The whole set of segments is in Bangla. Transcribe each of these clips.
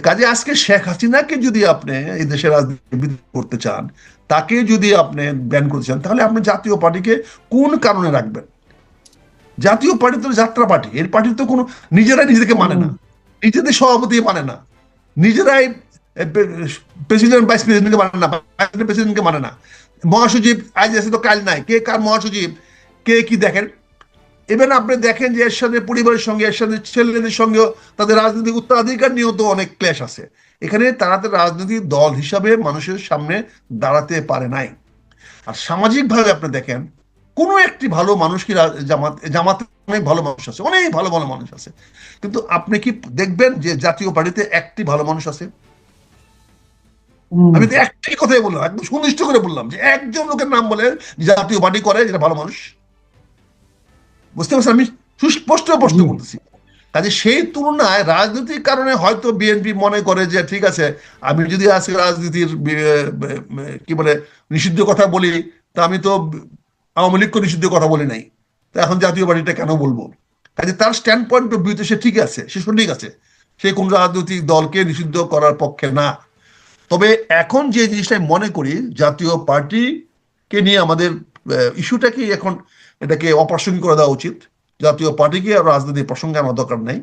কাজে আজকে শেখ হাসিনাকে যদি আপনি এই দেশের রাজনীতি করতে চান তাকে যদি আপনি ব্যান করতে চান তাহলে আপনি জাতীয় পার্টিকে কোন কারণে রাখবেন? জাতীয় পার্টি তো যাত্রা পার্টি এর পার্টি তো কোনো নিজেরাই নিজেদেরকে মানে না। নিজেদের সভাপতি মানে না। নিজেরাই প্রেসিডেন্ট ভাইস প্রেসিডেন্টকে মানে না প্রেসিডেন্টকে মানে না। মহাসচিব আজ আছে তো কাল নাই। কে কার মহাসচিব? কে কি দেখেন? ইভেন আপনি দেখেন যে এর সাথে পরিবারের সঙ্গে এর সাথে ছেলেদের সঙ্গেও তাদের রাজনৈতিক উত্তরাধিকার নিয়েও তো অনেক ক্লেশ আছে। এখানে তারা তো রাজনৈতিক দল হিসাবে মানুষের সামনে দাঁড়াতে পারে নাই। আর সামাজিকভাবে আপনি দেখেন কোনো একটি ভালো মানুষ কি জামাত জামাতে অনেক ভালো মানুষ আছে অনেক ভালো ভালো মানুষ আছে। কিন্তু আপনি কি দেখবেন যে জাতীয় পার্টিতে একটি ভালো মানুষ আছে? আমি তো একটি কথাই বললাম একদম সুনিশ্চিত করে বললাম যে একজন লোকের নাম বলে জাতীয় পার্টি করে যেটা ভালো মানুষ। বুঝতে পারছেন আমি সুস্পষ্ট প্রশ্ন করতেছি। কাজে সেই তুলনায় রাজনৈতিক কারণে হয়তো বিএনপি মনে করে যে ঠিক আছে আমি যদি আজকে রাজনীতির কি বলে নিষিদ্ধ কথা বলি তা আমি তো আওয়ামী লীগকে নিষিদ্ধ কথা বলি নাই। তা এখন জাতীয় পার্টিটা কেন বলব? কাজে তার স্ট্যান্ড পয়েন্ট অফ ভিউতে সে ঠিক আছে সে সঠিক আছে। সে কোন রাজনৈতিক দলকে নিষিদ্ধ করার পক্ষে না। তবে এখন যে জিনিসটা আমি মনে করি জাতীয় পার্টিকে নিয়ে আমাদের ইস্যুটাকে এখন এটাকে অপ্রাসঙ্গিক করে দেওয়া উচিত। জাতীয় পার্টিকে আর রাজনীতির প্রসঙ্গে আনার দরকার নেই।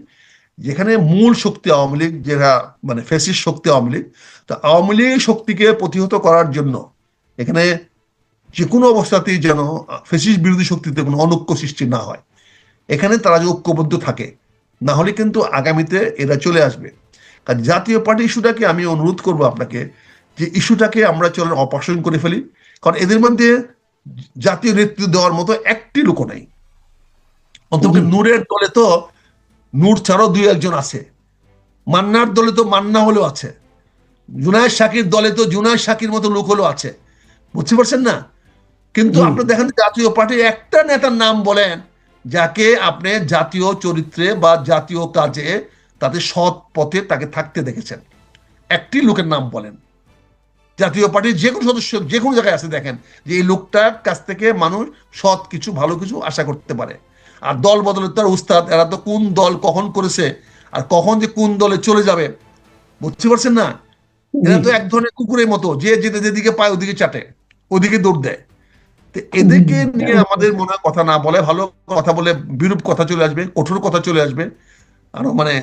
যেখানে মূল শক্তি আওয়ামী লীগ যেটা মানে ফেসিস শক্তি আওয়ামী লীগ, তা আওয়ামী লীগ শক্তিকে প্রতিহত করার জন্য এখানে যে কোনো অবস্থাতেই যেন ফেসিস বিরোধী শক্তিতে কোনো অনৈক্য সৃষ্টি না হয়। এখানে তারা যে ঐক্যবদ্ধ থাকে, না হলে কিন্তু আগামীতে এরা চলে আসবে। কারণ জাতীয় পার্টি ইস্যুটাকে আমি অনুরোধ করব আপনাকে যে ইস্যুটাকে আমরা চলেন অপারেশন করে ফেলি। কারণ এদের মধ্যে জাতীয় নেতৃত্ব দেওয়ার মতো একটি লোক নাই। অন্তত নূরের দলে তো নূর ছাড়াও দুই একজন আছে। মান্নার দলে তো মান্না হলেও আছে। জুনায়দ শাকির দলে তো জুনায়দ শাকির মতো লোক হলেও আছে। বুঝতে পারছেন না? কিন্তু আপনি দেখেন জাতীয় পার্টির একটা নেতার নাম বলেন যাকে আপনি জাতীয় চরিত্রে বা জাতীয় কাজে তাদের সৎ পথে তাকে থাকতে দেখেছেন। একটি লোকের নাম বলেন। জাতীয় পার্টির যে কোনো সদস্য যে কোনো জায়গায় আছে দেখেন যে এই লোকটার কাছ থেকে মানুষ সৎ কিছু ভালো কিছু আশা করতে পারে। আর দল বদলের তো আর উস্তাদ এরা তো কোন দল কখন করেছে আর কখন যে কোন দলে চলে যাবে বুঝতে পারছেন না? এরা তো এক ধরনের কুকুরের মতো যে যেতে যেদিকে পায় ওদিকে চাটে ওদিকে দৌড় দেয়। তো এদেরকে নিয়ে আমাদের মনে হয় কথা না বলে ভালো কথা বলে বিরূপ কথা চলে আসবে কঠোর কথা চলে আসবে। আরও মানে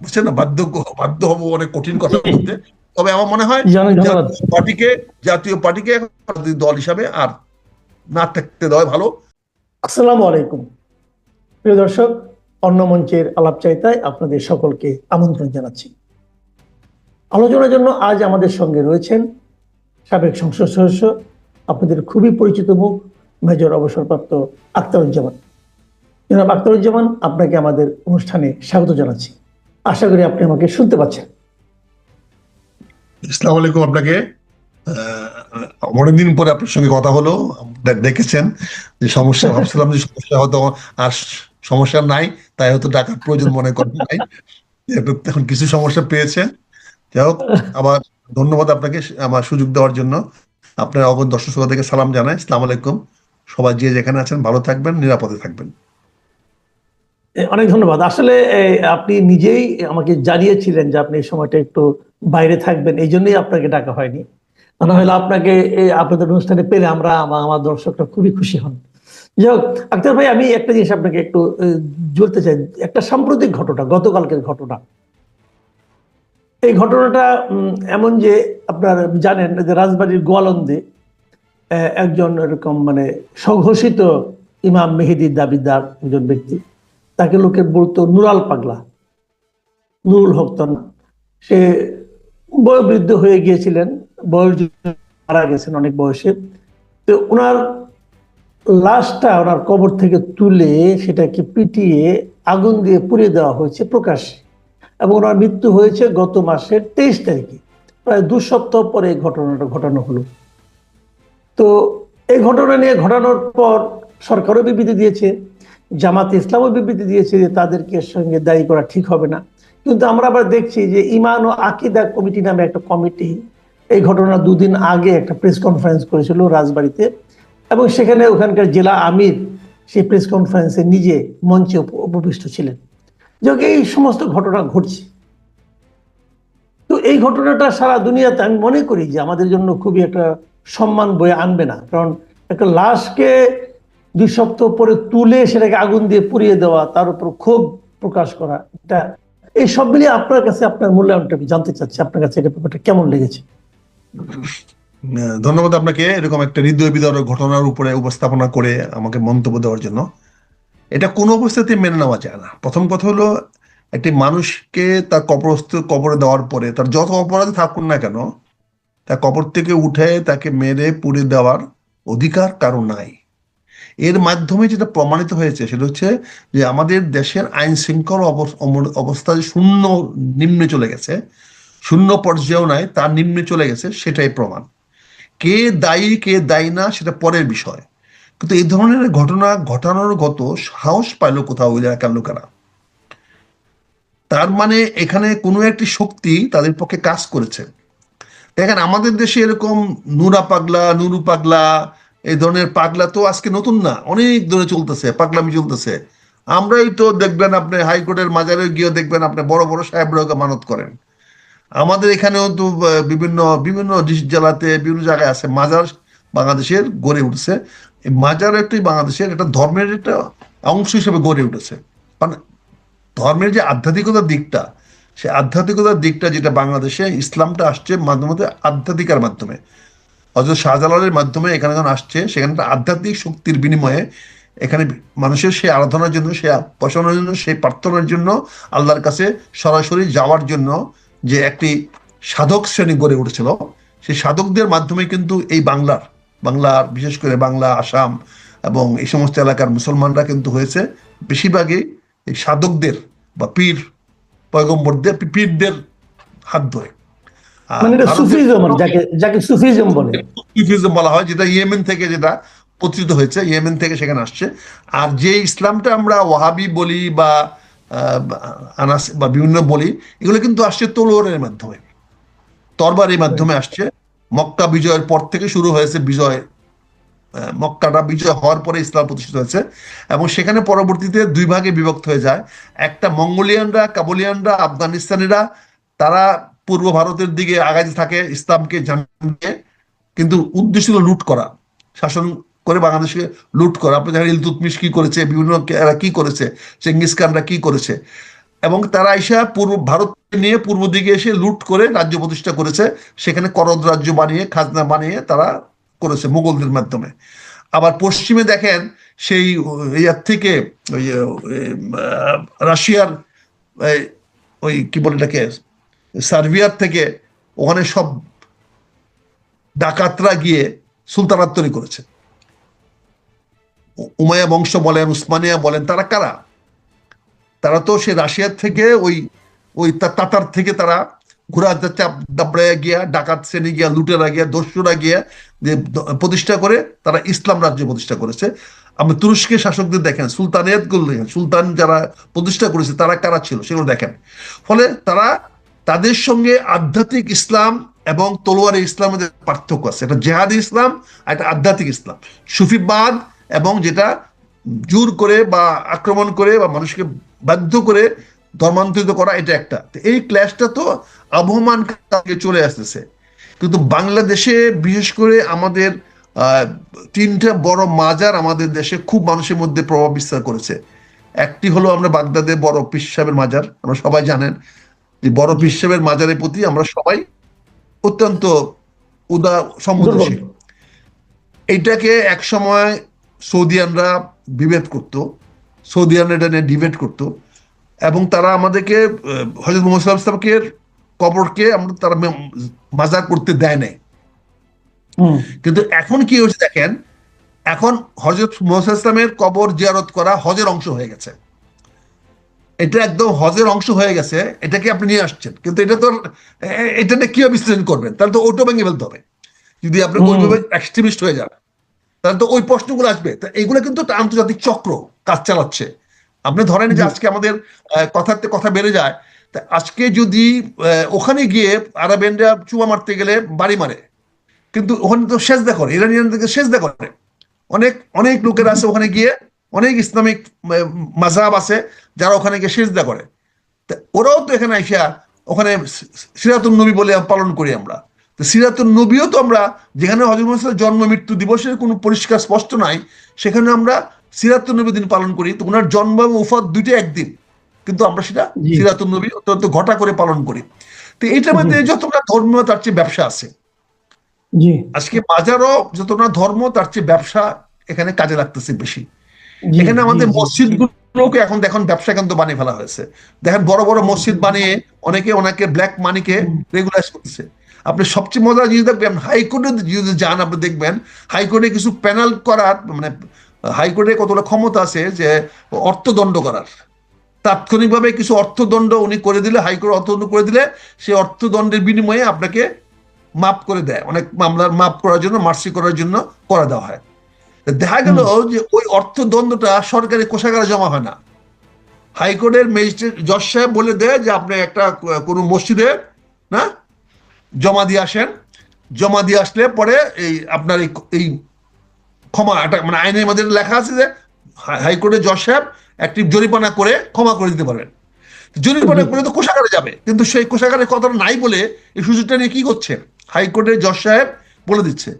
বুঝছেন না বাধ্য বাধ্য হব অনেক কঠিন কথা বলতে তবে আমার মনে হয় পার্টিকে জাতীয় পার্টিকে দল হিসাবে আর না থাকতে দেওয়া ভালো। আসসালামু আলাইকুম। প্রিয় দর্শক অন্য মঞ্চের আলাপ চাইতায় আপনাদের সকলকে আমন্ত্রণ জানাচ্ছি। আলোচনার জন্য আজ আমাদের সঙ্গে রয়েছেন সাবেক সংসদ সদস্য আপনাদের খুবই পরিচিত মুখ মেজর অবসরপ্রাপ্ত আখতারুজ্জামান। জনাব আখতারুজ্জামান আপনাকে আমাদের অনুষ্ঠানে স্বাগত জানাচ্ছি। আশা করি আপনি আমাকে শুনতে পাচ্ছেন। ইসলাম আলাইকুম আপনাকে। অনেকদিন পরে আপনার সঙ্গে কথা হলো দেখেছেন যে সমস্যা, ভাবছিলাম যে সমস্যা হয়তো আর সমস্যা নাই, তাই হয়তো টাকার প্রয়োজন মনে করেন নাই। এখন কিছু সমস্যা পেয়েছেন। যাই হোক, আবার ধন্যবাদ আপনাকে আমার সুযোগ দেওয়ার জন্য। আপনার অগণ দর্শক শ্রোতাদেরকে সালাম জানাই। ইসলাম আলাইকুম। সবাই যে যেখানে আছেন, ভালো থাকবেন, নিরাপদে থাকবেন। অনেক ধন্যবাদ। আসলে আপনি নিজেই আমাকে জানিয়েছিলেন যে আপনি এই সময়টা একটু বাইরে থাকবেন এই জন্যই আপনাকে ডাকা হয়নি। তা না হলে আপনাকে আপনাদের অনুষ্ঠানে পেলে আমরা আমার দর্শকরা খুবই খুশি হন। যাই হোক আক্তার ভাই আমি একটা জিনিস আপনাকে একটু এ, বলতে চাই। একটা সাম্প্রতিক ঘটনা গতকালকের ঘটনা। এই ঘটনাটা এমন যে আপনার জানেন যে রাজবাড়ির গোয়ালন্দে একজন এরকম মানে সংঘোষিত ইমাম মেহেদির দাবিদার একজন ব্যক্তি তাকে লোকে বলতো নুরাল পাগলা। নুরুল হক সে বয়োবৃদ্ধ হয়ে গিয়েছিলেন, বয়স মারা গেছেন অনেক বয়সে। তো ওনার লাশটা ওনার কবর থেকে তুলে সেটাকে পিটিয়ে আগুন দিয়ে পুড়িয়ে দেওয়া হয়েছে প্রকাশ্যে। এবং ওনার মৃত্যু হয়েছে গত মাসের তেইশ তারিখে। প্রায় দু সপ্তাহ পরে এই ঘটনাটা ঘটানো হলো। তো এই ঘটনা নিয়ে ঘটানোর পর সরকারও বিবৃতি দিয়েছে, জামাত ইসলামও বিবৃতি দিয়েছে যে তাদেরকে এর সঙ্গে দায়ী করা ঠিক হবে না। কিন্তু আমরা আবার দেখছি যে ইমান ও আকিদা কমিটি নামে একটা কমিটি, এই ঘটনা দুদিন আগে একটা প্রেস কনফারেন্স করেছিল রাজবাড়িতে এবং সেখানে ওখানকার জেলা আমির সেই প্রেস কনফারেন্সে নিজে মঞ্চে উপবিষ্ট ছিলেন। যে এই সমস্ত ঘটনা ঘটছে। তো এই ঘটনাটা সারা দুনিয়াতে আমি মনে করি যে আমাদের জন্য খুবই একটা সম্মান বয়ে আনবে না। কারণ একটা লাশকে দুই সপ্তাহ পরে তুলে সেটাকে আগুন দিয়ে পুড়িয়ে দেওয়া, তার উপর ক্ষোভ প্রকাশ করা, এটা এই সব মিলিয়ে আপনার কাছে আপনার মূল্যায়নটা আমি জানতে চাচ্ছি। আপনার কাছে এটা ব্যাপারটা কেমন লেগেছে? ধন্যবাদ আপনাকে। এরকম একটা হৃদয় বিদারক ঘটনার উপরে উপস্থাপনা করে আমাকে মন্তব্য দেওয়ার জন্য। এটা কোনো অবস্থাতে মেনে নেওয়া যায় না। প্রথম কথা হলো, একটি মানুষকে তার কবরস্থ, কবরে দেওয়ার পরে, তার যত অপরাধ থাকুন না কেন, তার কবর থেকে উঠে তাকে মেরে পুড়ে দেওয়ার অধিকার কারও নাই। এর মাধ্যমে যেটা প্রমাণিত হয়েছে সেটা হচ্ছে যে আমাদের দেশের আইন শৃঙ্খলা অবস্থা শূন্য নিম্নে চলে গেছে, শূন্য পর্যায়েও নাই, তার নিম্নে চলে গেছে, সেটাই প্রমাণ। কে দায়ী কে দায়ী না, সেটা পরের বিষয়। কিন্তু এই ধরনের ঘটনা ঘটানোর গত সাহস পাইল কোথাও ওই এলাকার লোকেরা। তার মানে এখানে কোনো একটি শক্তি তাদের পক্ষে কাজ করেছে। দেখেন, আমাদের দেশে এরকম নুরা পাগলা, নুরু পাগলা এই ধরনের পাগলা তো আজকে নতুন না, অনেক ধরে চলতেছে, পাগলামি চলতেছে। আমরাই তো দেখবেন আপনি হাইকোর্টের মাজারে গিয়ে দেখবেন আপনি বড় বড় সাহেবরাকে মানত করেন। আমাদের এখানেও তো বিভিন্ন বিভিন্ন জেলাতে বিভিন্ন জায়গায় আছে, মাজার বাংলাদেশের গড়ে উঠেছে। এই মাজার একটি বাংলাদেশের একটা ধর্মের একটা অংশ হিসেবে গড়ে উঠেছে। মানে ধর্মের যে আধ্যাত্মিকতার দিকটা, সে আধ্যাত্মিকতার দিকটা যেটা বাংলাদেশে ইসলামটা আসছে মাধ্যমে মধ্যে আধ্যাত্মিকার মাধ্যমে। হজরত শাহজালালের মাধ্যমে এখানে যখন আসছে, সেখানে আধ্যাত্মিক শক্তির বিনিময়ে এখানে মানুষের সেই আরাধনার জন্য, সেই উপাসনার জন্য, সেই প্রার্থনার জন্য আল্লাহর কাছে সরাসরি যাওয়ার জন্য যে একটি সাধক শ্রেণি গড়ে উঠেছিল, সেই সাধকদের মাধ্যমে কিন্তু এই বাংলার বাংলার বিশেষ করে বাংলা, আসাম এবং এই সমস্ত এলাকার মুসলমানরা কিন্তু হয়েছে। বেশিরভাগই এই সাধকদের বা পীর, পয়গম্বরদের, পীরদের হাত ধরে। মানে এটা ভারতের- সুফিজম যাকে যাকে সুফিজম বলে। সুফিজম বলা হয় যেটা ইয়েমেন থেকে যেটা প্রচলিত হয়েছে ইয়েমেন থেকে সেখানে আসছে। আর যে ইসলামটা আমরা ওয়াহাবি বলি বা আনাস বা বিভিন্ন বলি এগুলো কিন্তু আসছে তলোয়ারের মাধ্যমে। তরবারের মাধ্যমে আসছে। মক্কা বিজয়ের পর থেকে শুরু হয়েছে বিজয়। মক্কাটা বিজয় হওয়ার পরে ইসলাম প্রতিষ্ঠিত হয়েছে। এবং সেখানে পরবর্তীতে দুই ভাগে বিভক্ত হয়ে যায়। একটা মঙ্গোলিয়ানরা কাবুলিয়ানরা আফগানিস্তানিরা তারা পূর্ব ভারতের দিকে আগাইতে থাকে ইসলামকে জানিয়ে কিন্তু উদ্দেশ্য ছিল লুট করা, শাসন করে বাংলাদেশকে লুট করা। আপনি জানেন ইলতুতমিশ কি করেছে, বিভিন্ন কি করেছে চেঙ্গিস খানরা কি করেছে। এবং তারা এসে পূর্ব ভারত নিয়ে পূর্ব দিকে এসে লুট করে রাজ্য প্রতিষ্ঠা করেছে। সেখানে করদ রাজ্য বানিয়ে, খাজনা বানিয়ে তারা করেছে মুঘলদের মাধ্যমে। আবার পশ্চিমে দেখেন সেই ইয়ার থেকে ওই রাশিয়ার ওই কি বলে এটাকে? সার্বিয়ার থেকে ওখানে সব ডাকাতরা গিয়ে সুলতানাত তৈরি করেছে। উ- উমাইয়া বংশ বলেন, উসমানিয়া বলেন, তারা কারা? তারা তো সে রাশিয়ার থেকে ওই ওই তাতার থেকে তারা ঘোরা চাপ দাবড়াইয়া গিয়া, ডাকাত শ্রেণি গিয়া, লুটেরা গিয়া, দস্যুরা গিয়া যে প্রতিষ্ঠা করে তারা ইসলাম রাজ্য প্রতিষ্ঠা করেছে। আপনি তুরস্কের শাসকদের দেখেন, সুলতানিয়াতগুলো সুলতান যারা প্রতিষ্ঠা করেছে তারা কারা ছিল সেগুলো দেখেন। ফলে তারা তাদের সঙ্গে আধ্যাত্মিক ইসলাম এবং তলোয়ারে ইসলামের পার্থক্য আছে, এটা জেহাদি ইসলাম আর একটা আধ্যাত্মিক ইসলাম। সুফিবাদ এবং যেটা জোর করে বা আক্রমণ করে বা মানুষকে বাধ্য করে ধর্মান্তরিত করা, এটা একটা। এই ক্ল্যাশটা তো আবহমান চলে আসতেছে? কিন্তু বাংলাদেশে বিশেষ করে আমাদের তিনটা বড় মাজার আমাদের দেশে খুব মানুষের মধ্যে প্রভাব বিস্তার করেছে। একটি হলো আমরা বাগদাদের বড় পীর সাহেবের মাজার, আমরা সবাই জানেন। যে বড় সাহেবের মাজারের প্রতি আমরা সবাই অত্যন্ত উদা সম্বেদনশীল এইটাকে এক সময় সৌদিয়ানরা বিভেদ করত। সৌদিয়ানরা এটা নিয়ে ডিবেট করত। এবং তারা আমাদেরকে হজরত মোহাম্মদ সাল্লাল্লাহু আলাইহি ওয়াসাল্লামের কবরকে আমরা তারা মাজার করতে দেয় নাই। কিন্তু এখন কি হয়েছে দেখেন এখন হজরত মোহাম্মদ ইসলামের কবর জিয়ারত করা হজের অংশ হয়ে গেছে। এটা একদম হজের অংশ হয়ে গেছে এটাকে আপনি নিয়ে আসছেন। কিন্তু এটা তো এটা নিয়ে কীভাবে বিশ্লেষণ করবেন? তাহলে তো ওইটা ভেঙে ফেলতে হবে। যদি আপনি ওইভাবে এক্সট্রিমিস্ট হয়ে যান তাহলে তো ওই প্রশ্নগুলো আসবে। তা এইগুলো কিন্তু একটা আন্তর্জাতিক চক্র কাজ চালাচ্ছে। আপনি ধরেন যে আজকে আমাদের কথাতে কথা বেড়ে যায় তা আজকে যদি ওখানে গিয়ে আরবেনরা চুয়া মারতে গেলে বাড়ি মারে। কিন্তু ওখানে তো শেষ সেজদা করে ইরানিয়ানদেরকে সেজদা করে। অনেক অনেক লোকের আছে ওখানে গিয়ে অনেক ইসলামিক মাজাব আছে যারা ওখানে গিয়ে সেজদা করে। তা ওরাও তো এখানে আইসা ওখানে সি- সিরাতুন নবী বলে পালন করি আমরা। তো সিরাতুন নবীও তো আমরা যেখানে হজরত মোহাম্মদের জন্ম মৃত্যু দিবসের কোনো পরিষ্কার স্পষ্ট নাই সেখানে আমরা সিরাতুন নবী দিন পালন করি। তো ওনার জন্ম এবং উফাত দুইটা একদিন। কিন্তু আমরা সেটা জি। সিরাতুন নবী অত্যন্ত ঘটা করে পালন করি। তো এইটার মধ্যে যতটা ধর্ম তার চেয়ে ব্যবসা আছে। আজকে বাজারও যতটা ধর্ম তার চেয়ে ব্যবসা এখানে কাজে লাগতেছে বেশি। এখানে আমাদের মসজিদ গুলোকে এখন দেখুন ব্যবসা কিন্তু বানিয়ে ফেলা হয়েছে। দেখেন বড় বড় মসজিদ বানিয়ে অনেকে ওনাকে ব্ল্যাক মানিকে রেগুলাইজ করতেছে। আপনি সবচেয়ে মজার জিনিস দেখবেন হাইকোর্টে যদি যান আপনি দেখবেন হাইকোর্টে কিছু প্যানেল করার মানে হাইকোর্টে কতটা ক্ষমতা আছে যে অর্থদণ্ড করার। তাৎক্ষণিকভাবে কিছু অর্থদণ্ড উনি করে দিলে হাইকোর্ট অর্থদণ্ড করে দিলে সেই অর্থদণ্ডের বিনিময়ে আপনাকে মাপ করে দেয়। অনেক মামলার মাপ করার জন্য মার্সি করার জন্য করে দেওয়া হয়। দেখা গেল যে ওই অর্থদণ্ডটা সরকারি কোষাগারে জমা হয় না। হাইকোর্টের ম্যাজিস্ট্রেট জজ সাহেব বলে দেয় যে আপনি একটা কোনো মসজিদে না জমা দিয়ে আসেন। জমা দিয়ে আসলে পরে এই আপনার এই এই ক্ষমা একটা মানে আইনের মধ্যে লেখা আছে যে হাইকোর্টের জজ সাহেব একটি জরিমানা করে ক্ষমা করে দিতে পারেন জরিমানা করে তো কোষাগারে যাবে কিন্তু সেই কোষাগারে কথাটা নাই বলে এই সুযোগটা নিয়ে কি করছে? হাইকোর্টের জজ সাহেব বলে দিচ্ছে।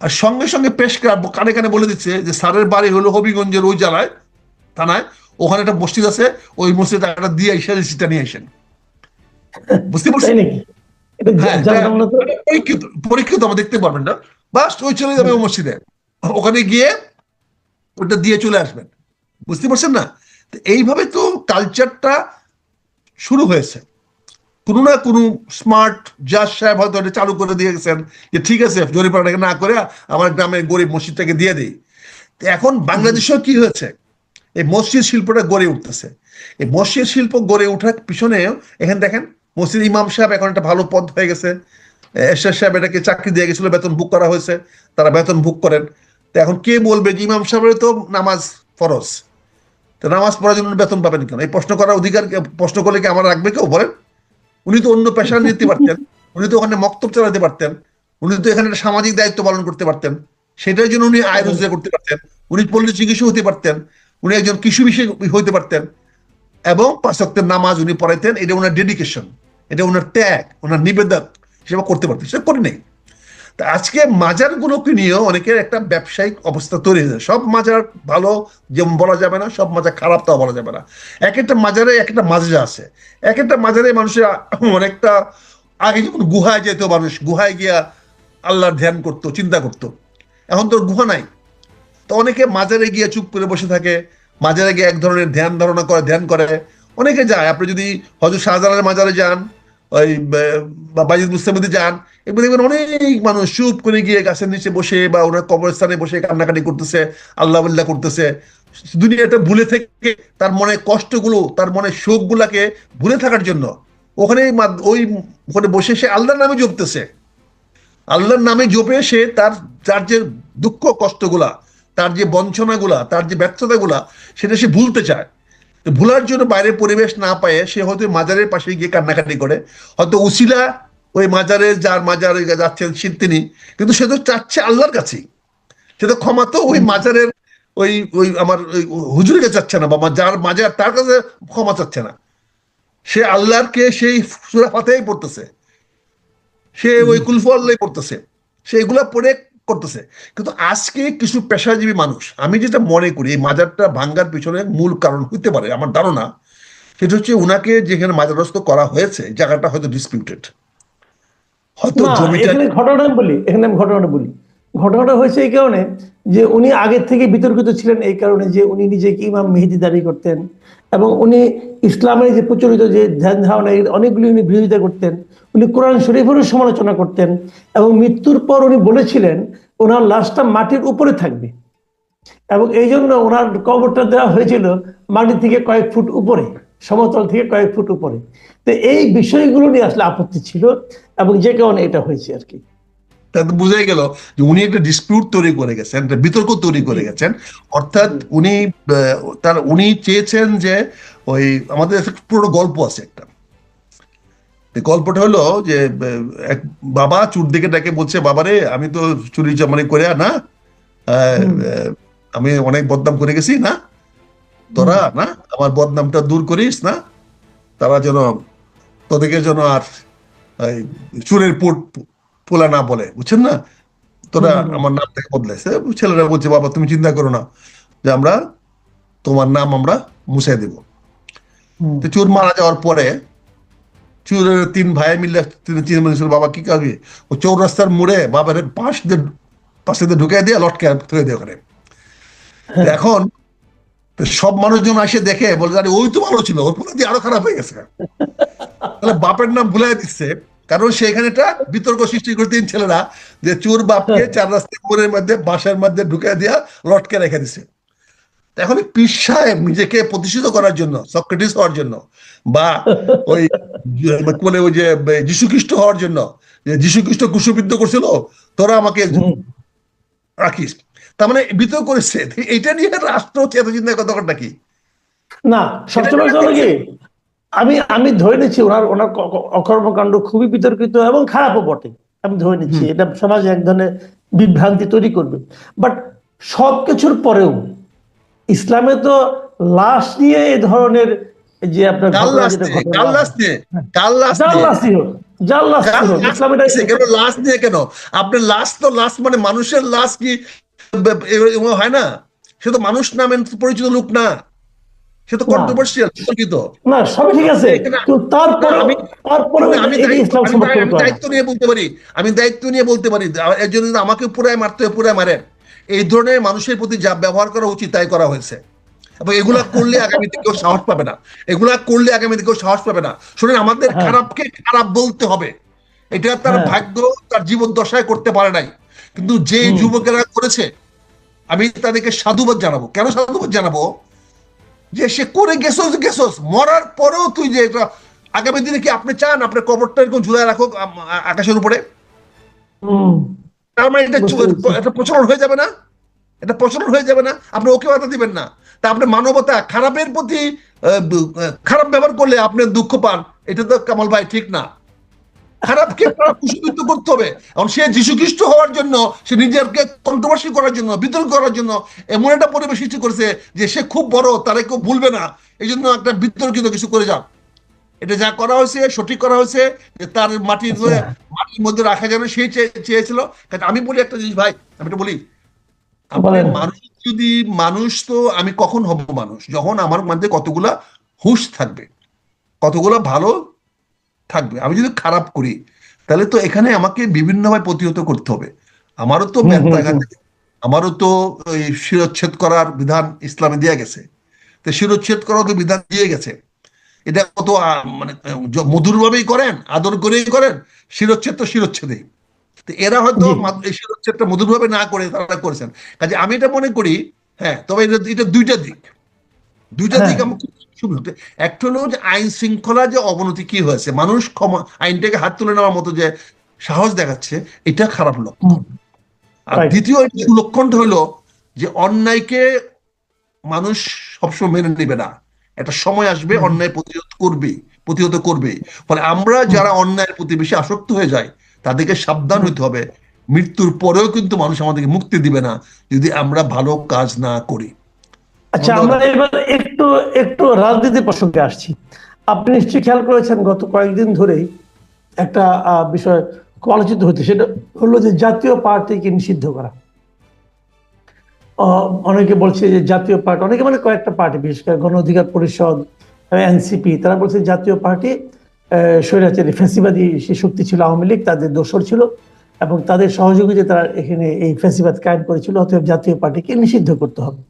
আর সঙ্গে সঙ্গে পেশ কানে কানে বলে দিচ্ছে যে স্যারের বাড়ি হলো হবিগঞ্জের ওই জেলায় থানায় ওখানে একটা মসজিদ আছে ওই মসজিদ টাকাটা দিয়ে এসে রিসিটটা নিয়ে আসেন। বুঝতে পারছেন? হ্যাঁ, পরীক্ষিত পরীক্ষিত আমরা দেখতে পারবেন না। বাস ওই চলে যাবে ওই মসজিদে। ওখানে গিয়ে ওটা দিয়ে চলে আসবেন। বুঝতে পারছেন না? তো এইভাবে তো কালচারটা শুরু হয়েছে। কোনো না কোনো স্মার্ট জাজ সাহেব হয়তো এটা চালু করে দিয়ে গেছেন যে ঠিক আছে জরিপানাটাকে না করে আমার গ্রামের গরিব মসজিদটাকে দিয়ে দিই। তো এখন বাংলাদেশেও কি হয়েছে? এই মসজিদ শিল্পটা গড়ে উঠতেছে। এই মসজিদ শিল্প গড়ে ওঠার পিছনে এখানে দেখেন মসজিদ ইমাম সাহেব এখন একটা ভালো পদ হয়ে গেছে। এরশাদ সাহেব এটাকে চাকরি দিয়ে গেছিল বেতন বুক করা হয়েছে তারা বেতন বুক করেন। তো এখন কে বলবে যে ইমাম সাহেবের তো নামাজ ফরজ? তো নামাজ পড়ার জন্য বেতন পাবেন কেন? এই প্রশ্ন করার অধিকার প্রশ্ন করলে কি আমার রাখবে কেউ? বলেন। উনি তো অন্য পেশা নিতে পারতেন, উনি তো ওখানে মক্তব চালাতে পারতেন, উনি তো এখানে সামাজিক দায়িত্ব পালন করতে পারতেন। সেটার জন্য উনি আয় রোজগার করতে পারতেন, উনি পল্লী চিকিৎসক হতে পারতেন, উনি একজন কৃষি বিষয় হইতে পারতেন এবং পাঁচক্তের নামাজ উনি পড়াইতেন, এটা ওনার ডেডিকেশন এটা ওনার ত্যাগ, ওনার নিবেদন হিসেবে করতে পারতেন। সেটা করে নেই। তা আজকে মাজারগুলোকে নিয়েও অনেকের একটা ব্যবসায়িক অবস্থা তৈরি হয়েছে। সব মাজার ভালো, যেমন বলা যাবে না, সব মাজার খারাপ তাও বলা যাবে না। এক একটা মাজারে এক একটা মাজা আছে। এক একটা মাজারে মানুষের অনেকটা আগে যখন গুহায় যেত মানুষ, গুহায় গিয়া আল্লাহর ধ্যান করতো, চিন্তা করতো। এখন তো গুহা নাই। তো অনেকে মাজারে গিয়ে চুপ করে বসে থাকে, মাজারে গিয়ে এক ধরনের ধ্যান ধারণা করে, ধ্যান করে। অনেকে যায়। আপনি যদি হজরত শাহজালালের মাজারে যান ওই বাজিদ মুস্তামিদে যান এগুলো দেখবেন অনেক মানুষ চুপ করে গিয়ে গাছের নিচে বসে বা ওনার কবরস্থানে বসে কান্নাকাটি করতেছে আল্লাহ আল্লাহ করতেছে। দুনিয়াটা ভুলে থেকে তার মনে কষ্টগুলো, তার মনে শোকগুলাকে ভুলে থাকার জন্য ওখানে ওই ওখানে বসে সে আল্লাহর নামে জপতেছে। আল্লাহর নামে জপে সে তার তার যে দুঃখ কষ্টগুলা, তার যে বঞ্চনাগুলা, তার যে ব্যর্থতাগুলা, সেটা সে ভুলতে চায়। ভুলার জন্য বাইরে পরিবেশ না পায়ে সে হয়তো মাজারের পাশে গিয়ে কান্নাকাটি করে। হয়তো উসিলা ওই মাজারের যার মাজারে যাচ্ছেন সে তিনি কিন্তু সে তো চাচ্ছে আল্লাহর কাছেই। সে তো ক্ষমা তো ওই মাজারের ওই ওই আমার ওই হুজুরের কাছে চাচ্ছে না বা যার মাজার তার কাছে ক্ষমা চাচ্ছে না। সে আল্লাহরকে সেই সুরা ফাতেই পড়তেছে। সে ওই কুলফু আল্লাহ পড়তেছে। সে এগুলা পড়ে করতেছে। কিন্তু আজকে কিছু পেশাজীবী মানুষ আমি যেটা মনে করি এই মাজারটা ভাঙ্গার পিছনে মূল কারণ হতে পারে আমার ধারণা সেটা হচ্ছে উনাকে যেখানে মাজারস্থ করা হয়েছে জায়গাটা হয়তো ডিসপিউটেড হয়তো জমিটা ঘটনা বলি এখানে আমি ঘটনাটা বলি। ঘটনাটা হয়েছে এই কারণে যে উনি আগের থেকে বিতর্কিত ছিলেন এই কারণে যে উনি নিজেকে ইমাম মেহেদি দাঁড়ি করতেন এবং উনি ইসলামের যে প্রচলিত যে ধ্যান ধারণা অনেকগুলি উনি বিরোধিতা করতেন। উনি কোরআন শরীফেরও সমালোচনা করতেন এবং মৃত্যুর পর উনি বলেছিলেন, ওনার লাশটা মাটির উপরে থাকবে। এবং এই জন্য ওনার কবরটা দেওয়া হয়েছিল মাটি থেকে কয়েক ফুট উপরে, সমতল থেকে কয়েক ফুট উপরে। তো এই বিষয়গুলো নিয়ে আসলে আপত্তি ছিল এবং যে কারণে এটা হয়েছে আর কি। তাতে বোঝাই গেল যে উনি একটা ডিসপিউট তৈরি করে গেছেন একটা বিতর্ক তৈরি করে গেছেন। অর্থাৎ উনি তার উনি চেয়েছেন যে ওই আমাদের একটা পুরো গল্প আছে একটা। গল্পটা হলো যে এক বাবা চুর দিকে ডাকে বলছে বাবারে আমি তো চুরি চামারি করে না আমি অনেক বদনাম করে গেছি না? তোরা না আমার বদনামটা দূর করিস না? তারা যেন তোদেরকে যেন আর চুরের পুট পোলা না বলে বুঝছেন না? তোরা। আমার নাম থেকে বদলাইছে। ছেলেরা বলছে বাবা তুমি চিন্তা করো না যে আমরা তোমার নাম আমরা মুছাই দেব। তো চোর মারা যাওয়ার পরে চোরের তিন ভাই মিলে তিনি তিন বলেছিল বাবা কি করবি ও চৌরাস্তার মোড়ে বাবার পাশ দিয়ে পাশে দিয়ে ঢুকে দিয়ে লটকে ধরে দিয়ে ওখানে এখন সব মানুষজন আসে দেখে বলে আরে ওই তো ভালো ছিল ওর পুরো দিয়ে আরও খারাপ হয়ে গেছে। তাহলে বাপের নাম ভুলাই দিচ্ছে। কারণ সেখানেটা বিতর্ক সৃষ্টি করে তিন ছেলেরা যে চোর বাপকে চার রাস্তার মোড়ের মধ্যে বাসার মধ্যে ঢুকে দিয়া লটকে রেখে দিছে। এখন পীর সাহেব নিজেকে প্রতিষ্ঠিত করার জন্য সক্রেটিস হওয়ার জন্য বা ওই মানে ওই যে যীশু খ্রিস্ট হওয়ার জন্য যীশু খ্রিস্ট কুশবিদ্ধ করছিল তোরা আমাকে রাখিস। তার মানে বিতর্ক করেছে। এইটা নিয়ে রাষ্ট্র চেতা চিন্তা কথা কি না সবসময় কি আমি আমি ধরে নিচ্ছি ওনার ওনার অকর্মকাণ্ড খুবই বিতর্কিত এবং খারাপও বটে আমি ধরে নিচ্ছি এটা সমাজে এক ধরনের বিভ্রান্তি তৈরি করবে বাট সবকিছুর পরেও ইসলামে তো লাশ নিয়ে এই ধরনের যে আপনার লাশ নিয়ে কেন লাশ নিয়ে কেন আপনার লাশ তো লাশ মানে মানুষের লাশ কি হয় না সে তো মানুষ নামে পরিচিত লোক না সে তো না। কন্ট্রোভার্সিয়াল বিতর্কিত না সবই ঠিক আছে। তারপরে তারপরে আমি-। দায়িত্ব নিয়ে বলতে পারি। আমি দায়িত্ব নিয়ে বলতে পারি। এর জন্য আমাকে পুরায় মারতে হয় পুরায় মারেন। এই ধরনের মানুষের প্রতি যা ব্যবহার করা উচিত তাই করা হয়েছে। এবং এগুলা করলে আগামীতে কেউ সাহস পাবে না। এগুলা করলে আগামীতে কেউ সাহস পাবে না। শুনেন আমাদের হ্যাঁ। খারাপকে খারাপ বলতে হবে। এটা তার হ্যাঁ। ভাগ্য তার জীবন দশায় করতে পারে নাই। কিন্তু যে যুবকেরা করেছে আমি তাদেরকে সাধুবাদ জানাব। কেন সাধুবাদ জানাব? যে সে করে গেছোস গেছোস। মরার পরেও তুই যে এটা আগামী দিনে কি আপনি চান? আপনার কবরটা এরকম ঝুলায় রাখো আকাশের উপরে? হুম। তার মানে এটা এটা প্রচলন হয়ে যাবে না? এটা প্রচলন হয়ে যাবে না? আপনি ওকে বাধা দিবেন না। তা আপনি মানবতা খারাপের প্রতি আহ, খারাপ ব্যবহার করলে আপনি দুঃখ পান। এটা তো কামাল ভাই ঠিক না। খারাপকে খারাপ কুশবিদ্ধ করতে হবে। এখন সে যীশু খ্রিস্ট হওয়ার জন্য সে নিজেকে কন্ট্রোভার্সি করার জন্য বিতর্ক করার জন্য এমন একটা পরিবেশ সৃষ্টি করেছে যে সে খুব বড় তারা কেউ ভুলবে না। এই জন্য একটা বিতর্কিত কিছু করে যান এটা যা করা হয়েছে সঠিক করা হয়েছে যে তার মাটির আচ্ছা। মাটির মধ্যে রাখা যাবে সেই চেয়ে- চেয়েছিল। কারণ আমি বলি একটা জিনিস ভাই আমি এটা বলি। মানুষ যদি মানুষ তো আমি কখন হব মানুষ? যখন আমার মধ্যে কতগুলা হুশ থাকবে কতগুলো ভালো থাকবে। আমি যদি খারাপ করি তাহলে তো এখানে আমাকে বিভিন্নভাবে প্রতিহত করতে হবে। আমারও তো ব্যর্থাঘাত আমারও তো শিরোচ্ছেদ করার বিধান ইসলামে দেয়া গেছে। তো শিরোচ্ছেদ করার তো বিধান দিয়ে গেছে। এটা কত মানে মধুর ভাবেই করেন আদর করেই করেন শিরোচ্ছেদ তো শিরোচ্ছেদই। তো এরা হয়তো শিরোচ্ছেদটা মধুর ভাবে না করে তারা করেছেন। কাজে আমি এটা মনে করি হ্যাঁ তবে এটা দুইটা দিক। দুইটা হ্যাঁ। দিক আমার একটা হলো যে আইন শৃঙ্খলা যে অবনতি কি হয়েছে মানুষ ক্ষমা আইনটাকে হাত তুলে নেওয়ার মতো যে সাহস দেখাচ্ছে এটা খারাপ লক্ষণ আর দ্বিতীয় লক্ষণটা হলো যে অন্যায়কে মানুষ সবসময় মেনে নেবে না। একটা সময় আসবে অন্যায় প্রতিরোধ করবে প্রতিহত করবে। ফলে আমরা যারা অন্যায়ের প্রতি বেশি আসক্ত হয়ে যাই তাদেরকে সাবধান হতে হবে। মৃত্যুর পরেও কিন্তু মানুষ আমাদেরকে মুক্তি দিবে না যদি আমরা ভালো কাজ না করি। আচ্ছা আমরা এবার একটু একটু রাজনীতি প্রসঙ্গে আসছি। আপনি নিশ্চয়ই খেয়াল করেছেন গত কয়েকদিন ধরেই একটা বিষয় আলোচিত হচ্ছে সেটা হলো যে জাতীয় পার্টিকে নিষিদ্ধ করা। অনেকে বলছে যে জাতীয় পার্টি অনেকে মানে কয়েকটা পার্টি বিশেষ করে গণ অধিকার পরিষদ এনসিপি তারা বলছে জাতীয় পার্টি আহ, স্বৈরাচারী ফ্যাসিবাদী সে শক্তি ছিল আওয়ামী লীগ তাদের দোসর ছিল এবং তাদের সহযোগিতা তারা এখানে এই ফ্যাসিবাদ কায়েম করেছিল অতএব জাতীয় পার্টিকে নিষিদ্ধ করতে হবে।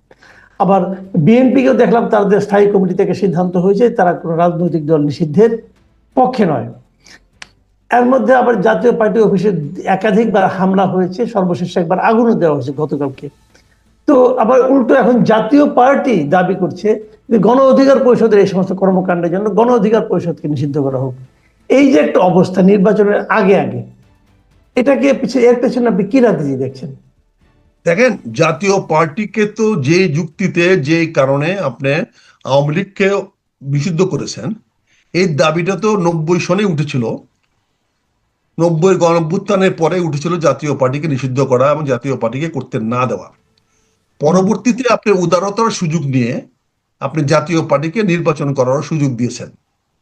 আবার বিএনপিকেও দেখলাম তাদের স্থায়ী কমিটি থেকে সিদ্ধান্ত হয়েছে, তারা কোনো রাজনৈতিক দল নিষিদ্ধের পক্ষে নয়। এর মধ্যে আবার জাতীয় পার্টি অফিসে একাধিকবার হামলা হয়েছে, সর্বশেষ একবার আগুনও দেওয়া হয়েছে গতকালকে। তো আবার উল্টো এখন জাতীয় পার্টি দাবি করছে যে গণ অধিকার পরিষদের এই সমস্ত কর্মকাণ্ডের জন্য গণ অধিকার পরিষদকে নিষিদ্ধ করা হোক। এই যে একটা অবস্থা নির্বাচনের আগে আগে, এটাকে পিছিয়ে এর পেছনে আপনি কি রাজনীতি দেখছেন? দেখেন জাতীয় পার্টিকে তো যে যুক্তিতে যে কারণে আপনি আওয়ামী লীগকে নিষিদ্ধ করেছেন এই দাবিটা তো নব্বই সনে উঠেছিল। নব্বই গণভ্যুত্থানের পরে উঠেছিল জাতীয় পার্টিকে নিষিদ্ধ করা এবং জাতীয় পার্টিকে করতে না দেওয়া। পরবর্তীতে আপনি উদারতার সুযোগ নিয়ে আপনি জাতীয় পার্টিকে নির্বাচন করার সুযোগ দিয়েছেন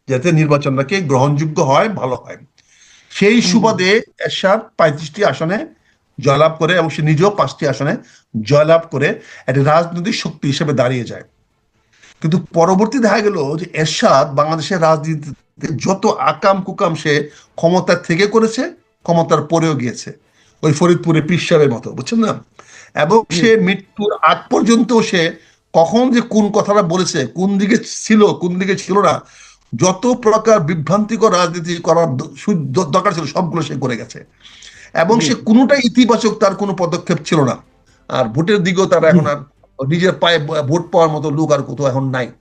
যাতে নির্বাচনটাকে গ্রহণযোগ্য হয় ভালো হয়। সেই সুবাদে এরশাদ পঁয়ত্রিশটি আসনে জয়লাভ করে এবং সে নিজেও পাঁচটি আসনে জয়লাভ করে একটা রাজনৈতিক শক্তি হিসেবে দাঁড়িয়ে যায়। কিন্তু পরবর্তী দেখা গেল যে এরশাদ বাংলাদেশের রাজনীতিতে যত আকাম কুকাম সে ক্ষমতার থেকে করেছে ক্ষমতার পরেও গিয়েছে। ওই ফরিদপুরে পীর সাহেবের মতো বুঝছেন না? এবং সে মৃত্যুর আগ পর্যন্ত সে কখন যে কোন কথাটা বলেছে কোন দিকে ছিল কোন দিকে ছিল না যত প্রকার বিভ্রান্তিকর রাজনীতি করার দরকার ছিল সবগুলো সে করে গেছে। এবং সে কোনোটাই ইতিবাচক তার কোনো পদক্ষেপ ছিল না। আর ভোটের দিকেও তার এখন আর নিজের পায়ে ভোট পাওয়ার মতো লোক আর কোথাও এখন নাই।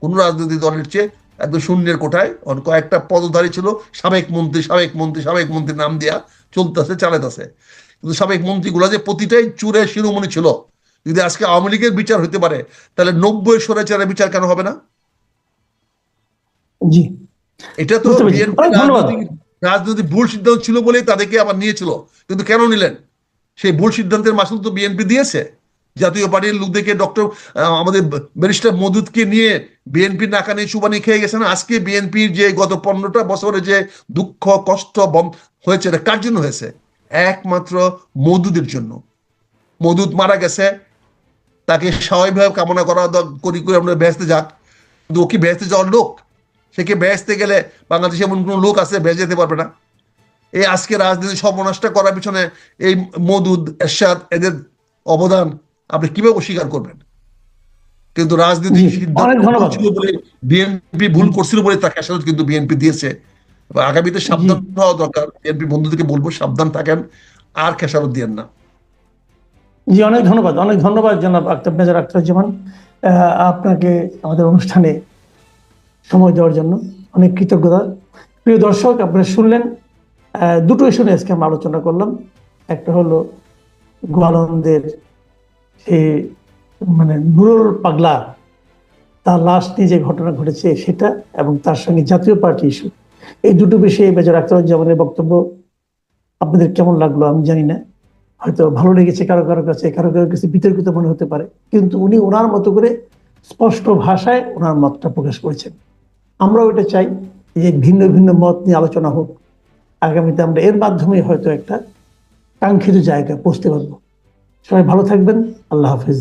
কোন রাজনৈতিক দলের চেয়ে একদম শূন্যের কোঠায় অন- কয়েকটা পদধারী ছিল সাবেক মন্ত্রী সাবেক মন্ত্রী সাবেক মন্ত্রী নাম দিয়া চলতেছে চালাইতেছে। কিন্তু সাবেক মন্ত্রীগুলো যে প্রতিটাই চুরে শিরোমণি ছিল যদি আজকে আওয়ামী লীগের বিচার হতে পারে তাহলে নব্বই সরেচারের বিচার কেন হবে না? জি। এটা তো ধন্যবাদ। রাজনৈতিক ভুল সিদ্ধান্ত ছিল বলেই তাদেরকে আবার নিয়েছিল। কিন্তু কেন নিলেন? সেই ভুল সিদ্ধান্তের মাসুল তো বিএনপি দিয়েছে। জাতীয় পার্টির লোকদেরকে ডক্টর আমাদের ব্যারিস্টার মদুদকে নিয়ে বিএনপি নাকানি সুবানি খেয়ে গেছে না আজকে বিএনপির যে গত পনেরোটা বছরে যে দুঃখ, কষ্ট হয়েছে কার জন্য হয়েছে? একমাত্র মদুদের জন্য। মদুদ মারা গেছে। তাকে স্বাভাবিকভাবে কামনা করা করি করে আমরা ব্যস্ত যাক। কিন্তু ও কি ব্যস্ত যাওয়ার লোক? সে কি বেহেস্তে গেলে বাংলাদেশে এমন কোনো লোক আছে বেঁচে যেতে পারবে না। এই আজকে রাজনীতি সর্বনাশটা করার পিছনে এই মদুদ এরশাদ এদের অবদান আপনি কীভাবে অস্বীকার করবেন? কিন্তু রাজনীতি বিএনপি ভুল করছিল বলে তাকে আসলে কিন্তু বিএনপি দিয়েছে। আগামীতে সাবধান হওয়া দরকার। বিএনপি বন্ধুদেরকে বলব সাবধান থাকেন আর খেসারত দিয়েন না। জি অনেক ধন্যবাদ অনেক ধন্যবাদ জনাব আক্তাব মেজর আখতারুজ্জামান আহ, আপনাকে আমাদের অনুষ্ঠানে সময় দেওয়ার জন্য অনেক কৃতজ্ঞতা। প্রিয় দর্শক, আপনারা শুনলেন দুটো ইস্যু নিয়ে আজকে আমরা আলোচনা করলাম। একটা হলো গোয়ালন্দের সে মানে নুরুল পাগলা, তার লাশ নিয়ে যে ঘটনা ঘটেছে সেটা এবং তার সঙ্গে জাতীয় পার্টি ইস্যু এই দুটো বিষয়ে মেজর আখতারুজ্জামানের বক্তব্য আপনাদের কেমন লাগল আমি জানি না। হয়তো ভালো লেগেছে কারও কারও কাছে, কারও কারও কাছে বিতর্কিত মনে হতে পারে। কিন্তু উনি ওনার মতো করে স্পষ্ট ভাষায় ওনার মতটা প্রকাশ করেছেন। আমরাও এটা চাই যে ভিন্ন ভিন্ন মত নিয়ে আলোচনা হোক। আগামীতে আমরা এর মাধ্যমে হয়তো একটা কাঙ্ক্ষিত জায়গা পৌঁছতে পারব। সবাই ভালো থাকবেন। আল্লাহ হাফিজ।